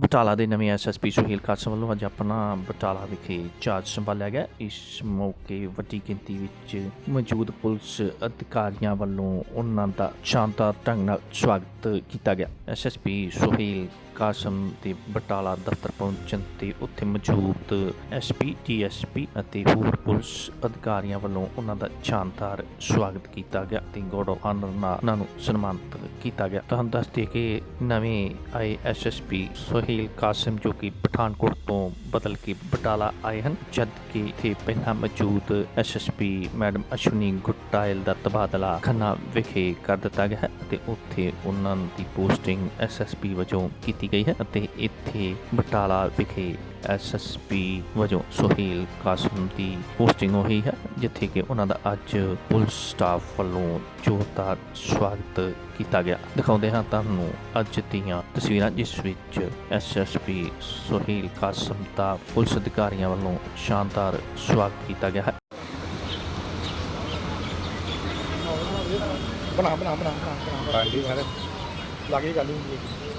ਬਟਾਲਾ ਦੇ ਨਵੇਂ ਐਸਐਸਪੀ ਸੁਹੀਲ ਕਾਸਮ ਵੱਲੋਂ ਅੱਜ ਆਪਣਾ ਬਟਾਲਾ ਵਿਖੇ ਚਾਰਜ ਸੰਭਾਲਿਆ ਗਿਆ। ਇਸ ਮੌਕੇ ਵੱਡੀ ਗਿਣਤੀ ਵਿੱਚ ਮੌਜੂਦ ਪੁਲਿਸ ਅਧਿਕਾਰੀਆਂ ਵੱਲੋਂ ਉਹਨਾਂ ਦਾ ਸ਼ਾਨਦਾਰ ਢੰਗ ਨਾਲ ਸਵਾਗਤ ਕੀਤਾ ਗਿਆ। ਐਸਐਸਪੀ ਸੁਹੀਲ ਕਾਸਮ ਦੇ ਬਟਾਲਾ ਦਫ਼ਤਰ ਪਹੁੰਚਣ ਤੇ ਉੱਥੇ ਮੌਜੂਦ ਐਸਪੀ ਡੀਐਸਪੀ ਅਤੇ ਹੋਰ ਪੁਲਿਸ ਅਧਿਕਾਰੀਆਂ ਵੱਲੋਂ ਉਹਨਾਂ ਦਾ ਸ਼ਾਨਦਾਰ ਸਵਾਗਤ ਕੀਤਾ ਗਿਆ ਤੇ ਗੋਡ ਆਫ ਆਨਰ ਨਾਲ ਉਹਨਾਂ ਨੂੰ ਸਨਮਾਨਿਤ ਕੀਤਾ ਗਿਆ। ਤੁਹਾਨੂੰ ਦੱਸ ਦਈਏ ਕਿ ਨਵੇਂ ਆਏ ਐਸਐਸਪੀ ਸੁਹੇਲ ਕਾਸਿਮ ਜੋ ਕਿ ਪਠਾਨਕੋਟ ਤੋਂ ਬਦਲ ਕੇ ਬਟਾਲਾ ਆਏ ਹਨ, ਜਦ ਕਿ ਇੱਥੇ ਪਹਿਲਾਂ ਮੌਜੂਦ ਐਸਐਸਪੀ ਮੈਡਮ ਅਸ਼ਵਨੀ ਗੁੱਟਾਇਲ ਦਾ ਤਬਾਦਲਾ ਖੰਨਾ ਵਿਖੇ ਕਰ ਦਿੱਤਾ ਗਿਆ ਹੈ ਅਤੇ ਉੱਥੇ ਉਹਨਾਂ ਦੀ ਪੋਸਟਿੰਗ ਐਸਐਸਪੀ ਵਜੋਂ ਕੀਤੀ ਗਈ ਹੈ ਅਤੇ ਇੱਥੇ ਬਟਾਲਾ ਵਿਖੇ ਐਸਐਸਪੀ ਵਜੋਂ ਸੁਹੇਲ ਕਾਸਿਮ ਦੀ ਪੋਸਟਿੰਗ ਹੋਈ ਹੈ ਜਿੱਥੇ ਕਿ ਉਹਨਾਂ ਦਾ ਅੱਜ ਪੁਲਿਸ ਸਟਾਫ ਵੱਲੋਂ ਜ਼ੋਰਦਾਰ ਸਵਾਗਤ ਕੀਤਾ ਗਿਆ। ਦਿਖਾਉਂਦੇ ਹਾਂ ਤੁਹਾਨੂੰ ਅੱਜ ਦੀਆਂ ਤਸਵੀਰਾਂ ਜਿਸ ਵਿੱਚ ਐਸਐਸਪੀ ਸੁਹੇਲ ਕਾਸਿਮ ਦਾ ਪੁਲਿਸ ਅਧਿਕਾਰੀਆਂ ਵੱਲੋਂ ਸ਼ਾਨਦਾਰ ਸਵਾਗਤ ਕੀਤਾ ਗਿਆ ਹੈ। ਬਣਾ ਬਣਾ ਬਣਾ ਬਣਾ ਬਣਾ। ਲਾਗੇ ਗੱਲ ਹੁੰਦੀ ਹੈ